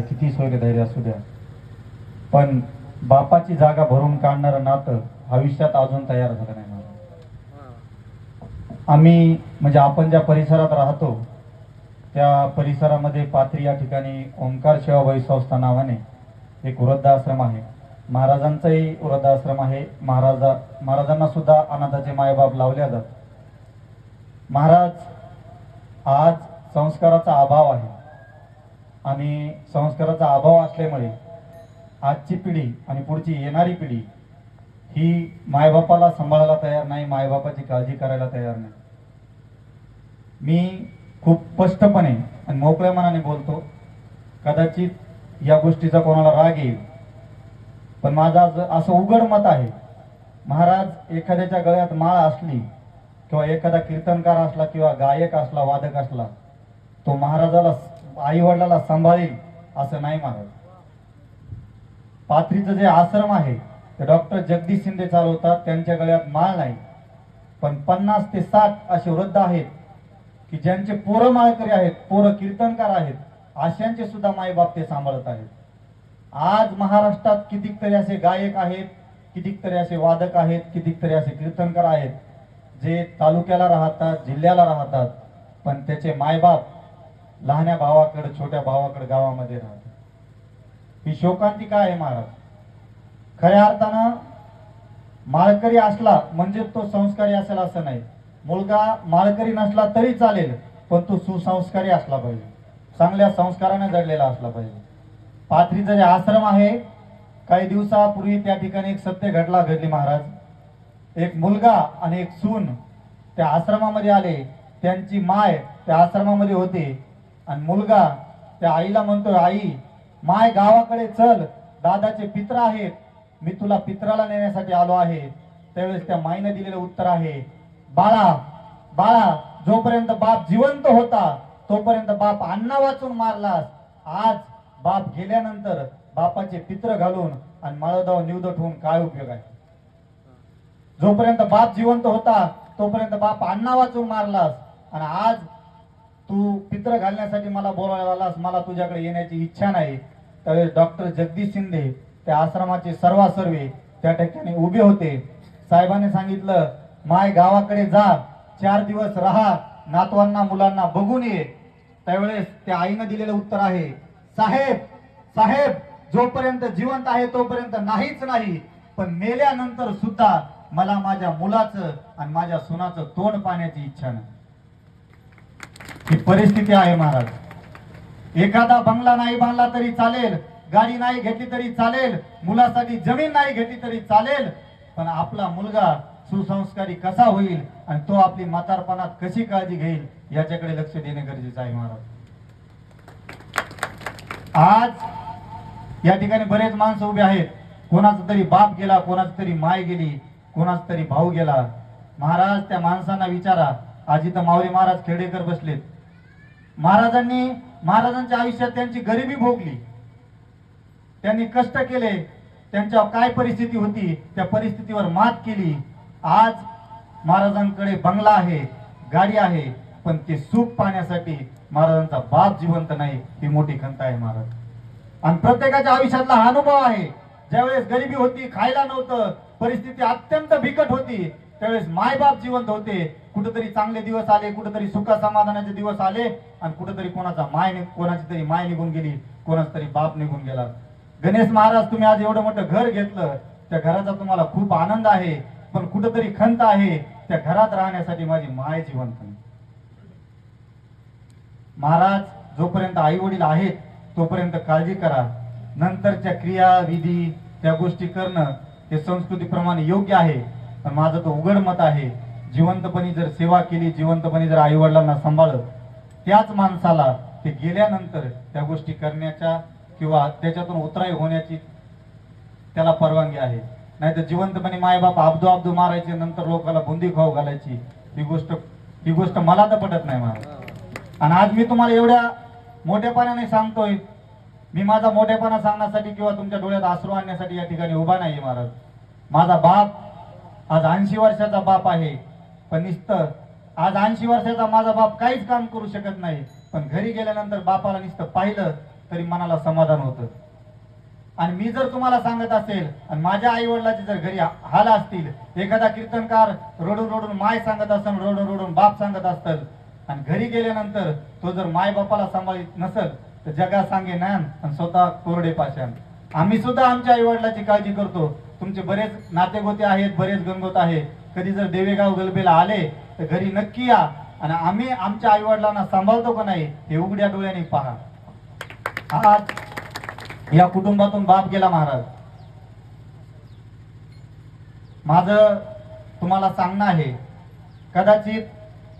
किती सोयरे धैर्य असू द्या. पण बापाची जागा भरून काढणारं नातं आयुष्यात अजून तयार झालं नाही मला. आम्ही म्हणजे आपण ज्या परिसरात राहतो त्या परिसरामध्ये पात्री या ठिकाणी ओंकार सेवाभाई संस्था नावाने एक वृद्धाश्रम आहे. महाराजांचाही वृद्धाश्रम आहे. महाराजा महाराजांना सुद्धा अनाथाचे मायबाप लावल्या जात महाराज आज संस्काराचा अभाव आहे. आणि संस्काराचा अभाव असल्यामुळे आजची पिढी आणि पुढची येणारी पिढी ही मायबापाला सांभाळायला तयार नाही मायबापाची काळजी करायला तयार नाही. मी खूप स्पष्टपणे आणि मोकळ्या मनाने बोलतो कदाचित या गोष्टीचा कोणाला राग येईल. पण माझा असं उघड मत आहे महाराज एखाद्याच्या गळ्यात माळ असली किंवा एखादा कीर्तनकार असला किंवा गायक असला वादक असला तो महाराजाला आई वडिलाला सांभाळेल असं नाही महाराज पाथरीचं जे आश्रम आहे ते डॉक्टर जगदीश शिंदे चालवतात त्यांच्या गळ्यात माळ नाही. पण पन्नास ते साठ असे वृद्ध आहेत की ज्यांचे पोरं माळकरी आहेत पोरं कीर्तनकार आहेत अशांचे सुद्धा मायबाप ते सांभाळत आहेत. आज महाराष्ट्रात कितीक तरी असे गायक आहेत कितीक तरी असे वादक आहेत कितीक तरी असे कीर्तनकार आहेत जे तालुक्याला राहतात जिल्ह्याला राहतात पण त्याचे मायबाप लहान्या भावाकडे छोट्या भावाकडे गावामध्ये राहत. ही शोकांतिका आहे महाराज? खऱ्या अर्थानं माळकरी असला म्हणजे तो संस्कारी असेल असं नाही. मुलगा माळकरी नसला तरी चालेल पण तो सुसंस्कारी असला पाहिजे. चांगल्या संस्काराने जडलेला असला पाहिजे. पाथरीचा जे आश्रम आहे काही दिवसापूर्वी त्या ठिकाणी एक सत्य घडला घडली महाराज. एक मुलगा आणि एक सून त्या आश्रमामध्ये आले. त्यांची माय त्या आश्रमामध्ये होती. आणि मुलगा त्या आईला म्हणतोय आई माय गावाकडे चल दादाचे पित्र आहेत मी तुला पित्राला नेण्यासाठी आलो आहे. त्यावेळेस त्या माईने दिलेलं उत्तर आहे बाळा बाळा जोपर्यंत बाप जिवंत होता तोपर्यंत बाप अण्णा वाचून मारलास. आज बाप गेल्यानंतर बापाचे पित्र घालून आणि माळोदाव निवदट होऊन काय उपयोग आहे? जोपर्यंत बाप जिवंत होता तोपर्यंत बाप अण्णा वाचून मारलास. आणि आज तू पित्र घालण्यासाठी मला बोलायला आलास मला तुझ्याकडे येण्याची इच्छा नाही. त्यावेळेस डॉक्टर जगदीश शिंदे त्या आश्रमाचे सर्वा सर्वे त्या ठिकाणी उभे होते. साहेबांनी सांगितलं माय गावाकडे जा चार दिवस राहा नातवांना मुलांना बघून ये. त्यावेळेस त्या आईनं दिलेलं उत्तर आहे साहेब साहेब जोपर्यंत जिवंत आहे तोपर्यंत नाहीच नाही. पण मेल्यानंतर सुद्धा मला माझ्या मुलाचं आणि माझ्या सुनाचं तोंड पाहण्याची इच्छा नाही. ही परिस्थिती आहे महाराज. एखादा बंगला नाही बांधला तरी चालेल गाडी नाही घेतली तरी चालेल मुलासाठी जमीन नाही घेतली तरी चालेल पण आपला मुलगा सुसंस्कारी कसा होईल आणि तो आपली म्हातारपणात कशी काळजी घेईल याच्याकडे लक्ष देणे गरजेचं आहे महाराज. आज या ठिकाणी बरेच माणसं उभे आहेत. कोणाचा तरी बाप गेला कोणाची तरी माय गेली कोणाचा तरी भाऊ गेला. महाराज त्या माणसांना विचारा. आज इथं माऊली महाराज खेडेकर बसलेत. महाराजांनी महाराजांच्या आयुष्यात त्यांची गरिबी भोगली. त्यांनी कष्ट केले. त्यांच्यावर काय परिस्थिती होती त्या परिस्थितीवर मात केली. आज महाराजांकडे बंगला आहे गाडी आहे पण ते सुख पाहण्यासाठी महाराजांचा बाप जिवंत नाही ही मोठी खंत आहे महाराज. आणि प्रत्येकाच्या आयुष्यातला हा अनुभव आहे. ज्यावेळेस गरिबी होती खायला नव्हतं परिस्थिती अत्यंत बिकट होती त्यावेळेस मायबाप जिवंत होते. कुठेतरी चांगले दिवस आले कुठेतरी सुख समाधानाचे दिवस आले आणि कुठेतरी कोणाचा माय कोणाची तरी माय निघून गेली कोणाचा तरी बाप निघून गेला. गणेश महाराज तुम्ही आज एवढं मोठं घर घेतलं त्या घराचा तुम्हाला खूप आनंद आहे पण कुठेतरी खंत आहे त्या घरात राहण्यासाठी माझी माय जिवंत महाराज जोपर्यंत आई वडील आहेत तोपर्यंत काळजी करा. नंतरच्या क्रिया विधी त्या गोष्टी करणं हे संस्कृतीप्रमाणे योग्य आहे पण माझं तो उघड मत आहे जिवंतपणी जर सेवा केली जिवंतपणी जर आई वडिलांना सांभाळलं त्याच माणसाला ते गेल्यानंतर त्या गोष्टी करण्याच्या किंवा त्याच्यातून उतराई होण्याची त्याला परवानगी आहे. नाही तर जिवंतपणे मायबाप आबदो आबदो मारायचे नंतर लोकांना बुंदी खाऊ घालायची ही गोष्ट ही गोष्ट मला तर पटत नाही महाराज आणि आज मी तुम्हाला एवढ्या मोठेपणाने सांगतोय मी माझा मोठेपणा सांगण्यासाठी किंवा तुमच्या डोळ्यात आसरू आणण्यासाठी या ठिकाणी उभा नाही महाराज. माझा बाप आज ऐंशी वर्षाचा बाप आहे. पण नुसतं आज ऐंशी वर्षाचा माझा बाप काहीच काम करू शकत नाही पण घरी गेल्यानंतर बापाला नुसतं पाहिलं तरी मनाला समाधान होतं. आणि मी जर तुम्हाला सांगत असेल आणि माझ्या आई वडिलाचे जर घरी हाल असतील एखादा कीर्तनकार रडून रडून माय सांगत असेल रडून रडून बाप सांगत असतील आणि घरी गेल्यानंतर तो जर माय बापाला सांभाळीत नसेल तर जगा सांगे ज्ञान आणि स्वतः कोरडे पाषाण. आम्ही सुद्धा आमच्या आई वडिलाची काळजी करतो. तुमचे बरेच नातेगोते आहेत बरेच गणगोत आहे. कधी जर देवेगाव गलबेला आले तर घरी नक्की या आणि आम्ही आमच्या आई वडिलांना सांभाळतो का नाही हे उघड्या डोळ्याने पहा. आज या कुटुंबातून बाप गेला महाराज. माझं तुम्हाला सांगणं आहे कदाचित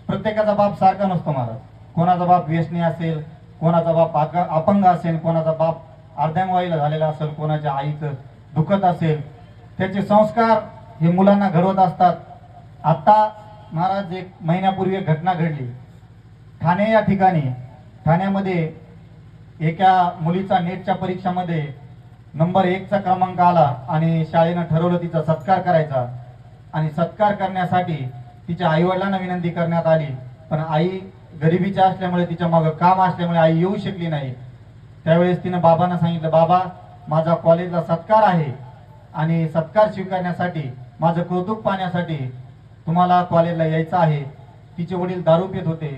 प्रत्येकाचा बाप सारखा नसतो महाराज. कोणाचा बाप व्यसनी असेल कोणाचा बाप अपंग असेल कोणाचा बाप अर्ध्यांगवाईला झालेला असेल कोणाच्या आईचं दुखत असेल त्याचे संस्कार हे मुलांना घडवत असतात. आता महाराज एक महिन्यापूर्वी एक घटना घडली. ठाणे या ठिकाणी ठाण्यामध्ये एका मुलीचा नेटच्या परीक्षामध्ये नंबर एकचा क्रमांक आला आणि शाळेनं ठरवलं तिचा सत्कार करायचा. आणि सत्कार करण्यासाठी तिच्या आईवडिलांना विनंती करण्यात आली. पण आई गरिबीच्या असल्यामुळे तिच्या मागं काम असल्यामुळे आई येऊ शकली नाही. त्यावेळेस तिनं बाबांना सांगितलं बाबा माझा कॉलेजला सत्कार आहे आणि सत्कार स्वीकारण्यासाठी माझं कौतुक पाहण्यासाठी तुम्हाला कॉलेजला यायचं आहे. तिचे वडील दारू पित होते.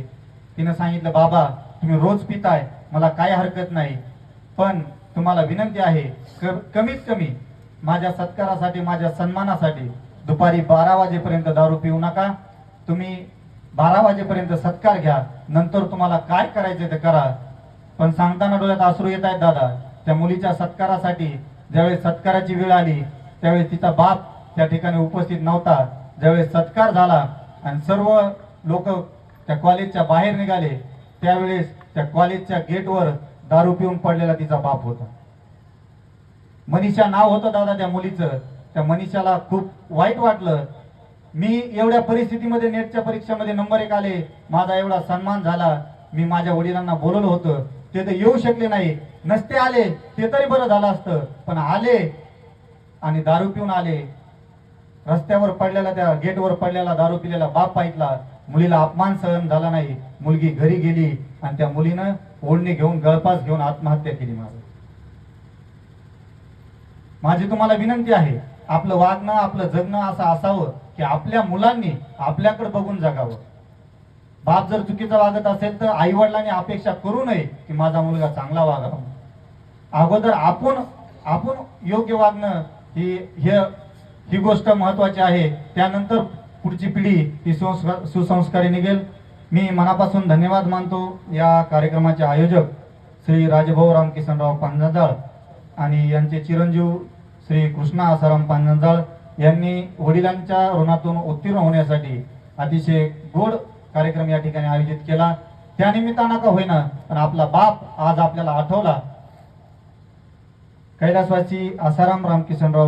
तिनं सांगितलं बाबा तुम्ही रोज पिताय. मला काय हरकत नाही. पण तुम्हाला विनंती आहे कमीत कमी माझ्या सत्कारासाठी माझ्या सन्मानासाठी दुपारी बारा वाजेपर्यंत दारू पिऊ नका. तुम्ही बारा वाजेपर्यंत सत्कार घ्या. नंतर तुम्हाला काय करायचं ते करा. पण सांगताना डोळ्यात आसरू येत आहेत दादा. त्या मुलीच्या सत्कारासाठी ज्यावेळेस सत्काराची वेळ आली त्यावेळेस तिचा बाप त्या ठिकाणी उपस्थित नव्हता. ज्यावेळेस सत्कार झाला आणि सर्व लोक त्या कॉलेजच्या बाहेर निघाले त्यावेळेस त्या कॉलेजच्या गेटवर दारू पिऊन पडलेला तिचा बाप होता. मनीषा नाव होतं दादा त्या मुलीचं. त्या मनीषाला खूप वाईट वाटलं. मी एवढ्या परिस्थितीमध्ये नेटच्या परीक्षेमध्ये नंबर एक आले. माझा एवढा सन्मान झाला. मी माझ्या वडिलांना बोलवलं होतं. ते तर येऊ शकले नाही. नसते आले ते तरी बरं झालं असतं. पण आले आणि दारू पिऊन आले. रस्त्यावर पडलेला त्या गेटवर पडलेला दारू पिलेला बाप पाहितला मुलीला अपमान सहन झाला नाही. मुलगी घरी गेली आणि त्या मुलीनं ओढणी घेऊन गळपास घेऊन आत्महत्या केली माझं माझी तुम्हाला विनंती आहे आपलं वागणं आपलं जगणं असं असावं की आपल्या मुलांनी आपल्याकडे बघून जगावं. बाप जर चुकीचं वागत असेल तर आई वडिलांनी अपेक्षा करू नये की माझा मुलगा चांगला वागावा. अगोदर आपण आपण योग्य वागणं ही हे ही गोष्ट महत्वाची आहे. त्यानंतर पुढची पिढी ही सुसंस्कारी निघेल. मी मनापासून धन्यवाद मानतो या कार्यक्रमाचे आयोजक श्री राजभाऊ रामकिसनराव पांजंजाळ आणि यांचे चिरंजीव श्री कृष्णा आसाराम पांजंजाळ यांनी वडिलांच्या ऋणातून उत्तीर्ण होण्यासाठी अतिशय गोड कार्यक्रम या ठिकाणी आयोजित केला. त्यानिमित्तानं का होईना पण आपला बाप आज आपल्याला आठवला. कैलासवासी आसाराम रामकिशनराव